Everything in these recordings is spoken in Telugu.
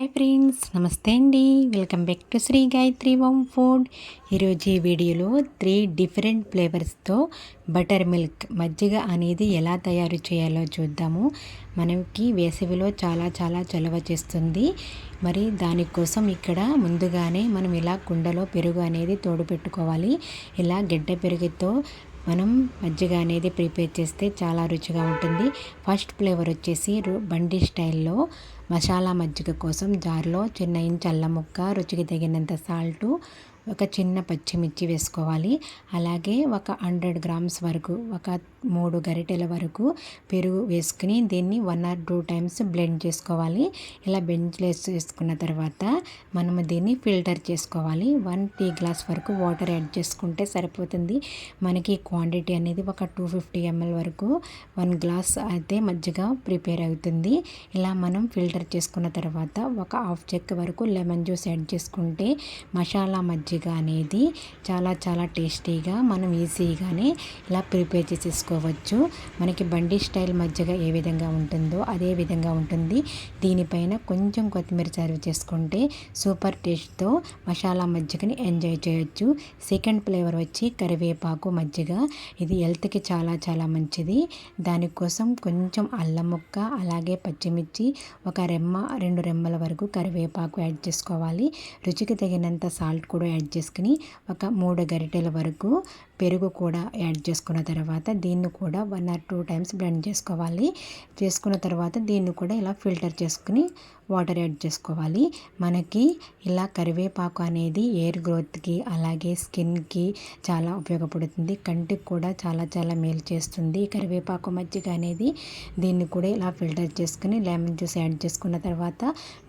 హాయ్ ఫ్రెండ్స్ నమస్తే అండి. Welcome back to Shri Gayatri home food. ఈరోజు ఈ వీడియోలో త్రీ డిఫరెంట్ ఫ్లేవర్స్తో బటర్ మిల్క్ మజ్జిగ అనేది ఎలా తయారు చేయాలో చూద్దాము. మనకి వేసవిలో చాలా చాలా చలవ చేస్తుంది. మరి దానికోసం ఇక్కడ ముందుగానే మనం ఇలా కుండలో పెరుగు అనేది తోడు పెట్టుకోవాలి ఇలా గడ్డ పెరుగుతో మనం మజ్జిగ అనేది ప్రిపేర్ చేస్తే చాలా రుచిగా ఉంటుంది. ఫస్ట్ ఫ్లేవర్ వచ్చేసి బండి స్టైల్లో మసాలా మజ్జిగ కోసం జార్లో చిన్న ఇంచ్ అల్లం ముక్క రుచికి తగినంత సాల్టు ఒక చిన్న పచ్చిమిర్చి వేసుకోవాలి. అలాగే ఒక హండ్రెడ్ గ్రామ్స్ వరకు ఒక మూడు గరిటెల వరకు పెరుగు వేసుకుని దీన్ని one or two times blend చేసుకోవాలి. ఇలా బ్లెండ్ చేసుకున్న తర్వాత మనము దీన్ని ఫిల్టర్ చేసుకోవాలి. వన్ టీ గ్లాస్ వరకు వాటర్ యాడ్ చేసుకుంటే సరిపోతుంది. మనకి క్వాంటిటీ అనేది ఒక టూ ఫిఫ్టీ ఎంఎల్ వరకు వన్ గ్లాస్ అయితే మజ్జిగ ప్రిపేర్ అవుతుంది. ఇలా మనం ఫిల్టర్ చేసుకున్న తర్వాత ఒక హాఫ్ చెక్ వరకు లెమన్ జ్యూస్ యాడ్ చేసుకుంటే మసాలా మజ్జిగ మజ్జిగ అనేది చాలా చాలా టేస్టీగా మనం ఈజీగానే ఇలా ప్రిపేర్ చేసేసుకోవచ్చు. మనకి బండి స్టైల్ మజ్జిగ ఏ విధంగా ఉంటుందో అదే విధంగా ఉంటుంది. దీనిపైన కొంచెం కొత్తిమీర సర్వ్ చేసుకుంటే సూపర్ టేస్ట్తో మసాలా మజ్జిగని ఎంజాయ్ చేయొచ్చు. సెకండ్ ఫ్లేవర్ వచ్చి కరివేపాకు మజ్జిగ. ఇది హెల్త్కి చాలా చాలా మంచిది. దానికోసం కొంచెం అల్లం ముక్క అలాగే పచ్చిమిర్చి ఒక రెమ్మ రెండు రెమ్మల వరకు కరివేపాకు యాడ్ చేసుకోవాలి. రుచికి తగినంత సాల్ట్ కూడా యాడ్ యాడ్ చేసుకుని ఒక మూడు గరిటెల వరకు పెరుగు కూడా యాడ్ చేసుకున్న తర్వాత దీన్ని కూడా one or two times blend చేసుకోవాలి. చేసుకున్న తర్వాత దీన్ని కూడా ఇలా ఫిల్టర్ చేసుకుని వాటర్ యాడ్ చేసుకోవాలి. మనకి ఇలా కరివేపాకు అనేది ఎయిర్ గ్రోత్కి అలాగే స్కిన్కి చాలా ఉపయోగపడుతుంది. కంటికి కూడా చాలా చాలా మేలు చేస్తుంది. కరివేపాకు మజ్జిగ అనేది దీన్ని కూడా ఇలా ఫిల్టర్ చేసుకుని లెమన్ జ్యూస్ యాడ్ చేసుకున్న తర్వాత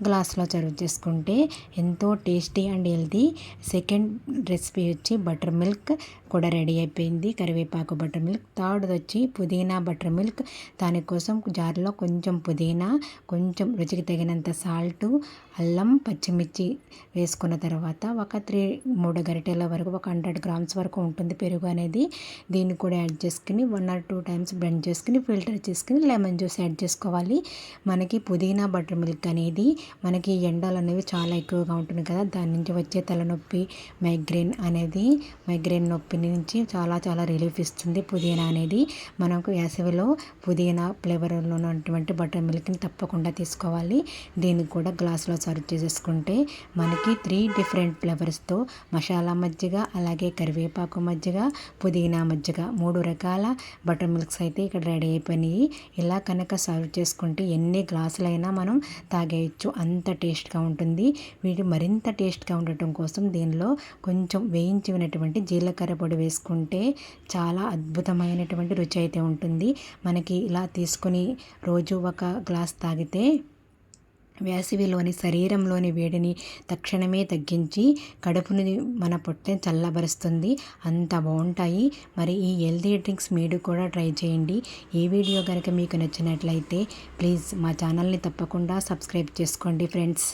గ్లాస్లో సర్వ్ చేసుకుంటే ఎంతో tasty and healthy second recipe వచ్చి బటర్ మిల్క్ కూడా రెడీ అయిపోయింది. కరివేపాకు బటర్ మిల్క్ థర్డ్ వచ్చి పుదీనా బటర్ మిల్క్. దానికోసం జార్లో కొంచెం పుదీనా కొంచెం రుచికి తగినంత సాల్ట్ అల్లం పచ్చిమిర్చి వేసుకున్న తర్వాత ఒక త్రీ మూడు గరిటెల వరకు ఒక హండ్రెడ్ గ్రామ్స్ వరకు ఉంటుంది పెరుగు అనేది. దీన్ని కూడా యాడ్ చేసుకుని one or two times blend చేసుకుని ఫిల్టర్ చేసుకుని లెమన్ జ్యూస్ యాడ్ చేసుకోవాలి. మనకి పుదీనా బటర్ మిల్క్ అనేది మనకి ఎండలు అనేవి చాలా ఎక్కువగా ఉంటుంది కదా. దాని నుంచి వచ్చే తలనొప్పి మైగ్రేన్ అనేది మైగ్రేన్ నొప్పి నుంచి చాలా చాలా రిలీఫ్ ఇస్తుంది. పుదీనా అనేది మనకు వేసవిలో పుదీనా ఫ్లేవర్లో ఉన్నటువంటి బటర్ మిల్క్ని తప్పకుండా తీసుకోవాలి. దీన్ని కూడా గ్లాస్లో సర్వ్ చేసేసుకుంటే మనకి త్రీ డిఫరెంట్ ఫ్లేవర్స్తో మసాలా మజ్జిగ అలాగే కరివేపాకు మజ్జిగ పుదీనా మజ్జిగ మూడు రకాల బటర్ మిల్క్స్ అయితే ఇక్కడ రెడీ అయిపోయినాయి. ఇలా కనుక సర్వ్ చేసుకుంటే ఎన్ని గ్లాసులైనా మనం తాగేయచ్చు. అంత టేస్ట్గా ఉంటుంది. వీటి మరింత టేస్ట్గా ఉండటం కోసం దీనిలో కొంచెం వేయించినటువంటి జీలకర్ర పొడి తీసుకుంటే చాలా అద్భుతమైనటువంటి రుచి అయితే ఉంటుంది. మనకి ఇలా తీసుకొని రోజు ఒక గ్లాస్ తాగితే వేసవిలోని శరీరంలోని వేడిని తక్షణమే తగ్గించి కడుపుని మన పొట్టే చల్లబరుస్తుంది. అంత బాగుంటాయి. మరి ఈ హెల్తీ డ్రింక్స్ మీరు కూడా ట్రై చేయండి. ఈ వీడియో కనుక మీకు నచ్చినట్లయితే ప్లీజ్ మా ఛానల్ని తప్పకుండా సబ్స్క్రైబ్ చేసుకోండి ఫ్రెండ్స్.